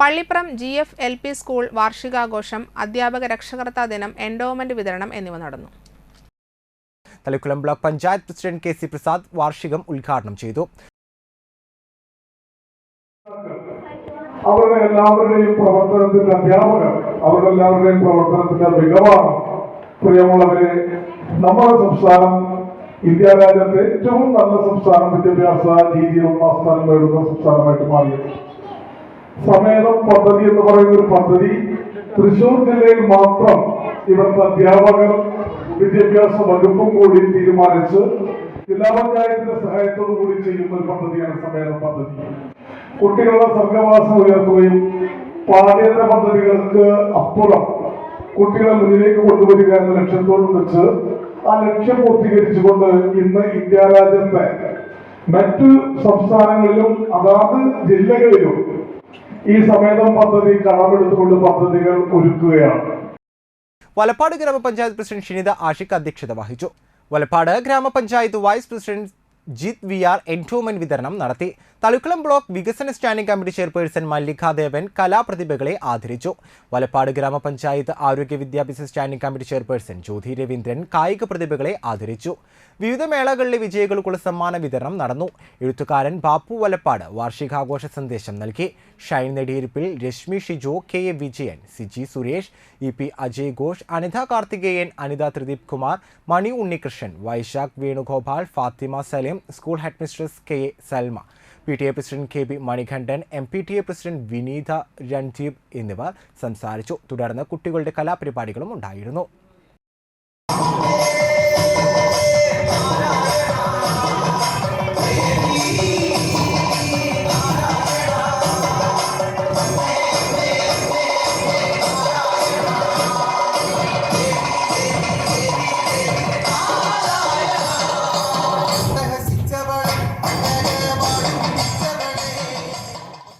Pallippuram G F L P school വാർഷികാഘോഷം അധ്യാപക രക്ഷകർത്താ ദിനം എൻഡോവ്മെന്റ് വിതരണം എന്നിവ നടന്നു. Thalakkulam block panchayat president K C Prasad വാർഷികം ഉദ്ഘാടനം ചെയ്തു. അവരുടെ എല്ലാവരുടെയും പ്രവർത്തനത്തിന്റെ അധ്യാപകർ അവരുടെ എല്ലാവരുടെയും പ്രവർത്തനത്തിന്റെ മികവാണ്. പ്രിയമുള്ളവരെ നമ്മുടെ സംസ്ഥാനം ഇന്ത്യ രാജ്യത്തെ ഏറ്റവും നല്ല സംസ്ഥാനം വിദ്യാഭ്യാസ രീതിയിൽ ഒന്നാം സ്ഥാനം നേടുന്ന സംസ്ഥാനമായിട്ട് മാറിയത്. സമേതം പദ്ധതി എന്ന് പറയുന്ന ഒരു പദ്ധതി തൃശൂർ ജില്ലയിൽ മാത്രം ഇവിടുത്തെ അധ്യാപകർ വിദ്യാഭ്യാസ വകുപ്പും കൂടി തീരുമാനിച്ച് ജില്ലാ പഞ്ചായത്തിന്റെ സഹായത്തോടു കൂടി ചെയ്യുന്ന ഒരു പദ്ധതിയാണ് സമേതം പദ്ധതി. കുട്ടികളുടെ സർഗവാസം ഉയർത്തുകയും പാഠ്യേതര പദ്ധതികൾക്ക് അപ്പുറം കുട്ടികളെ മുന്നിലേക്ക് കൊണ്ടുവരിക എന്ന ലക്ഷ്യത്തോട് വെച്ച് ആ ലക്ഷ്യം പൂർത്തീകരിച്ചുകൊണ്ട് ഇന്ന് ഇന്ത്യ രാജ്യത്തെ മറ്റു സംസ്ഥാനങ്ങളിലും അതാത് ജില്ലകളിലും ഈ സമേതം പദ്ധതി കടമെടുത്തുകൊണ്ട് പദ്ധതികൾ ഒരുക്കുകയാണ്. വലപ്പാട് ഗ്രാമപഞ്ചായത്ത് പ്രസിഡന്റ് ഷിനിത ആഷിഖ് അധ്യക്ഷത വഹിച്ചു. വലപ്പാട് ഗ്രാമപഞ്ചായത്ത് vice president Jith V R endowment വിതരണം നടത്തി. തളിക്കുളം ബ്ലോക്ക് വികസന സ്റ്റാൻഡിംഗ് കമ്മിറ്റി ചെയർപേഴ്സൺ മല്ലികാദേവൻ കലാപ്രതിഭകളെ ആദരിച്ചു. വലപ്പാട് ഗ്രാമപഞ്ചായത്ത് ആരോഗ്യ വിദ്യാഭ്യാസ standing committee chairperson Jyothi Raveendran കായിക പ്രതിഭകളെ ആദരിച്ചു. വിവിധ മേളകളിലെ വിജയികൾക്കുള്ള സമ്മാന വിതരണം നടന്നു. എഴുത്തുകാരൻ ബാപ്പു വലപ്പാട് വാർഷികാഘോഷ സന്ദേശം നൽകി. Shine Nediyirippil Reshmi Shijo K A Vijayan Siji Suresh E P Ajay Ghosh Anitha Karthikeyan Anitha Thrideep Kumar Mani Unnikrishnan Vaishakh Venugopal Fathima Salim school head mistress K A Salma P T A president K B Manikandan M P T A president Vineetha Randeep എന്നിവർ സംസാരിച്ചു. തുടർന്ന് കുട്ടികളുടെ കലാപരിപാടികളും ഉണ്ടായിരുന്നു.